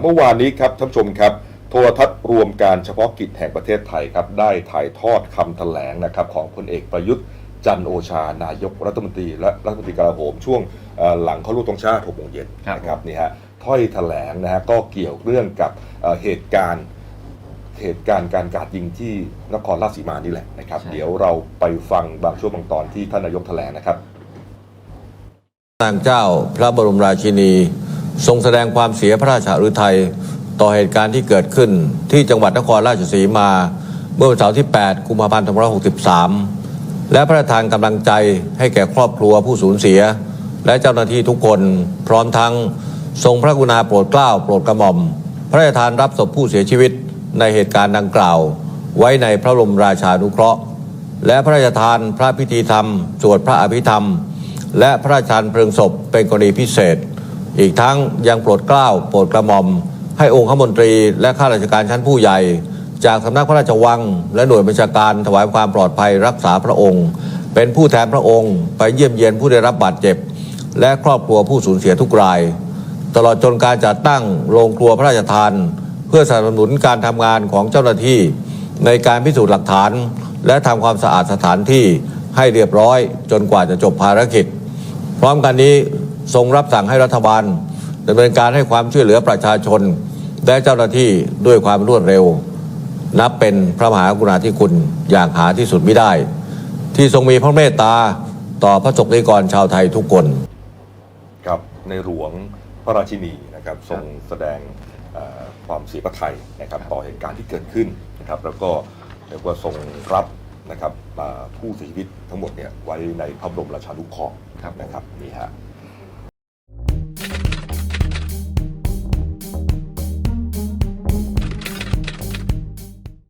เมื่อวานนี้ครับท่านผู้ชมครับโทรทัศน์รวมการเฉพาะกิจแห่งประเทศไทยครับได้ถ่ายทอดคำแถลงนะครับของพลเอกประยุทธ์จันทร์โอชานายกรัฐมนตรีและรัฐมนตรีกลาโหมช่วงเอ่อหลังเขารู้ตรงชาติ6โมงเย็นครับนะครับนี่ฮะถ้อยแถลงนะฮะก็เกี่ยวเรื่องกับเอ่อเหตุการณ์เหตุการณ์การกราดยิงที่นครราชสีมานี่แหละนะครับใช่เดี๋ยวเราไปฟังบางช่วงบางตอนที่ท่านนายกแถลงนะครับนางเจ้าพระบรมราชินี ทรงแสดงความเสียพระราชฤทัยต่อเหตุการณ์ที่เกิดขึ้นที่จังหวัดนครราชสีมา เมื่อวันเสาร์ที่ 8 กุมภาพันธ์2563 และพระราชทานกำลังใจให้แก่ครอบครัวผู้สูญเสีย และเจ้าหน้าที่ทุกคนพร้อมทั้งทรงพระกรุณาโปรดเกล้าโปรดกระหม่อม พระราชทานรับศพผู้เสียชีวิตในเหตุการณ์ดังกล่าว ไว้ในพระบรมราชานุเคราะห์ และพระราชทานพระพิธีธรรม สวดพระอภิธรรม และพระราชทานเพลิงศพเป็นกรณีพิเศษ อีกทั้งยังโปรดเกล้าโปรดกระหม่อม ให้องค์ขมนตรีและข้าราชการชั้นผู้ใหญ่ จากสำนักพระราชวัง และหน่วยบัญชาการถวายความปลอดภัยรักษาพระองค์ เป็นผู้แทนพระองค์ ไปเยี่ยมเยียนผู้ได้รับบาดเจ็บ และครอบครัวผู้สูญเสียทุกราย ตลอดจนการจัดตั้งโรงครัวพระราชทาน เพื่อสนับสนุนการทำงานของเจ้าหน้าที่ ในการพิสูจน์หลักฐาน และทำความสะอาดสถานที่ให้เรียบร้อยจนกว่าจะจบภารกิจ พร้อมกันนี้ ทรงรับสั่งให้รัฐบาลดำเนินการให้ความช่วยเหลือประชาชน และเจ้าหน้าที่ด้วยความรวดเร็ว นับเป็นพระมหากรุณาธิคุณอย่างหาที่สุดไม่ได้ ที่ทรงมีพระเมตตาต่อพระสงฆ์นิกรชาวไทยทุกคนครับในหลวงพระราชินีนะครับทรงแสดงความเสียพระทัยนะครับต่อเหตุการณ์ที่เกิดขึ้นนะครับ แล้วก็เรียกว่าทรงรับนะครับผู้เสียชีวิตทั้งหมดเนี่ยไว้ในพระบรมราชานุเคราะห์ครับนะครับนี่ฮะ